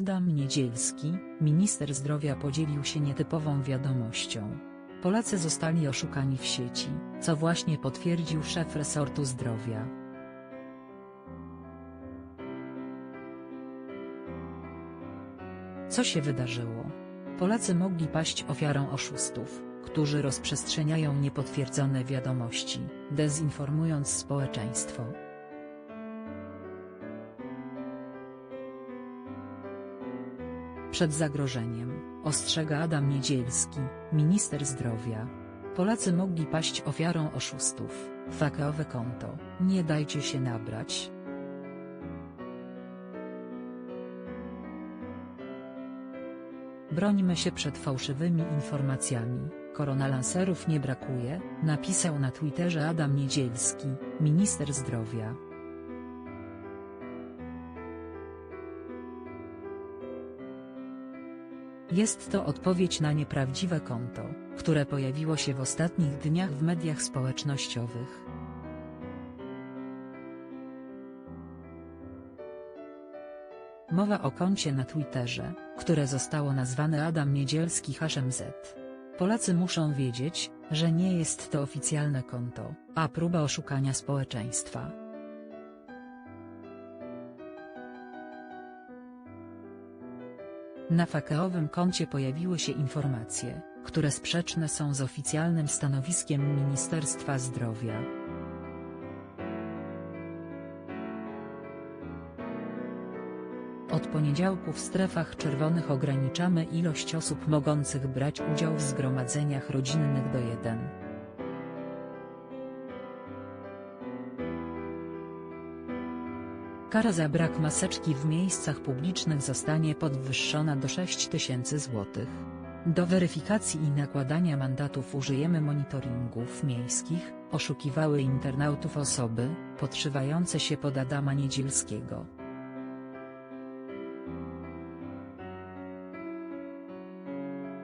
Adam Niedzielski, minister zdrowia podzielił się nietypową wiadomością. Polacy zostali oszukani w sieci, co właśnie potwierdził szef resortu zdrowia. Co się wydarzyło? Polacy mogli paść ofiarą oszustów, którzy rozprzestrzeniają niepotwierdzone wiadomości, dezinformując społeczeństwo. Przed zagrożeniem, ostrzega Adam Niedzielski, minister zdrowia. Polacy mogli paść ofiarą oszustów. Fakeowe konto, nie dajcie się nabrać. Brońmy się przed fałszywymi informacjami. Koronalanserów nie brakuje, napisał na Twitterze Adam Niedzielski, minister zdrowia. Jest to odpowiedź na nieprawdziwe konto, które pojawiło się w ostatnich dniach w mediach społecznościowych. Mowa o koncie na Twitterze, które zostało nazwane Adam Niedzielski HMZ. Polacy muszą wiedzieć, że nie jest to oficjalne konto, a próba oszukania społeczeństwa. Na fakeowym koncie pojawiły się informacje, które sprzeczne są z oficjalnym stanowiskiem Ministerstwa Zdrowia. Od poniedziałku w strefach czerwonych ograniczamy ilość osób mogących brać udział w zgromadzeniach rodzinnych do 1. Kara za brak maseczki w miejscach publicznych zostanie podwyższona do 6 tysięcy złotych. Do weryfikacji i nakładania mandatów użyjemy monitoringów miejskich, oszukiwały internautów osoby, podszywające się pod Adama Niedzielskiego.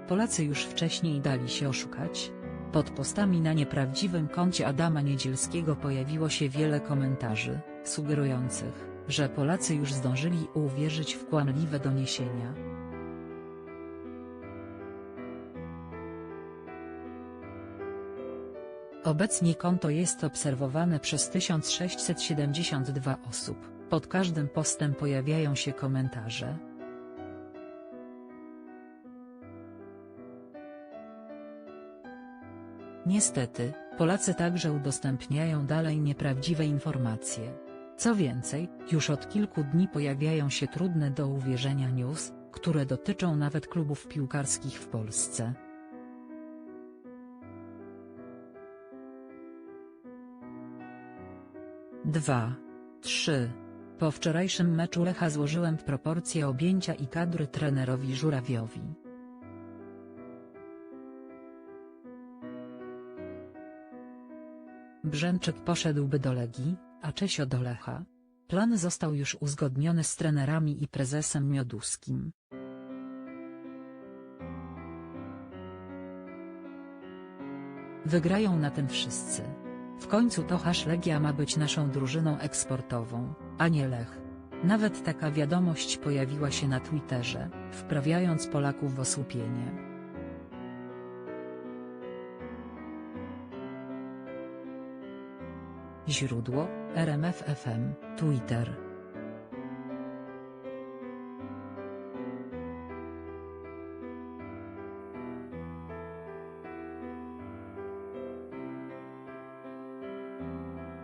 Polacy już wcześniej dali się oszukać. Pod postami na nieprawdziwym koncie Adama Niedzielskiego pojawiło się wiele komentarzy, sugerujących, że Polacy już zdążyli uwierzyć w kłamliwe doniesienia. Obecnie konto jest obserwowane przez 1672 osób, pod każdym postem pojawiają się komentarze. Niestety, Polacy także udostępniają dalej nieprawdziwe informacje. Co więcej, już od kilku dni pojawiają się trudne do uwierzenia news, które dotyczą nawet klubów piłkarskich w Polsce. Dwa, trzy. Po wczorajszym meczu Lecha złożyłem proporcje objęcia i kadry trenerowi Żurawiowi. Brzęczyk poszedłby do Legii, a Czesio do Lecha. Plan został już uzgodniony z trenerami i prezesem Mioduskim. Wygrają na tym wszyscy. W końcu to Hasz Legia ma być naszą drużyną eksportową, a nie Lech. Nawet taka wiadomość pojawiła się na Twitterze, wprawiając Polaków w osłupienie. Źródło: RMF FM, Twitter.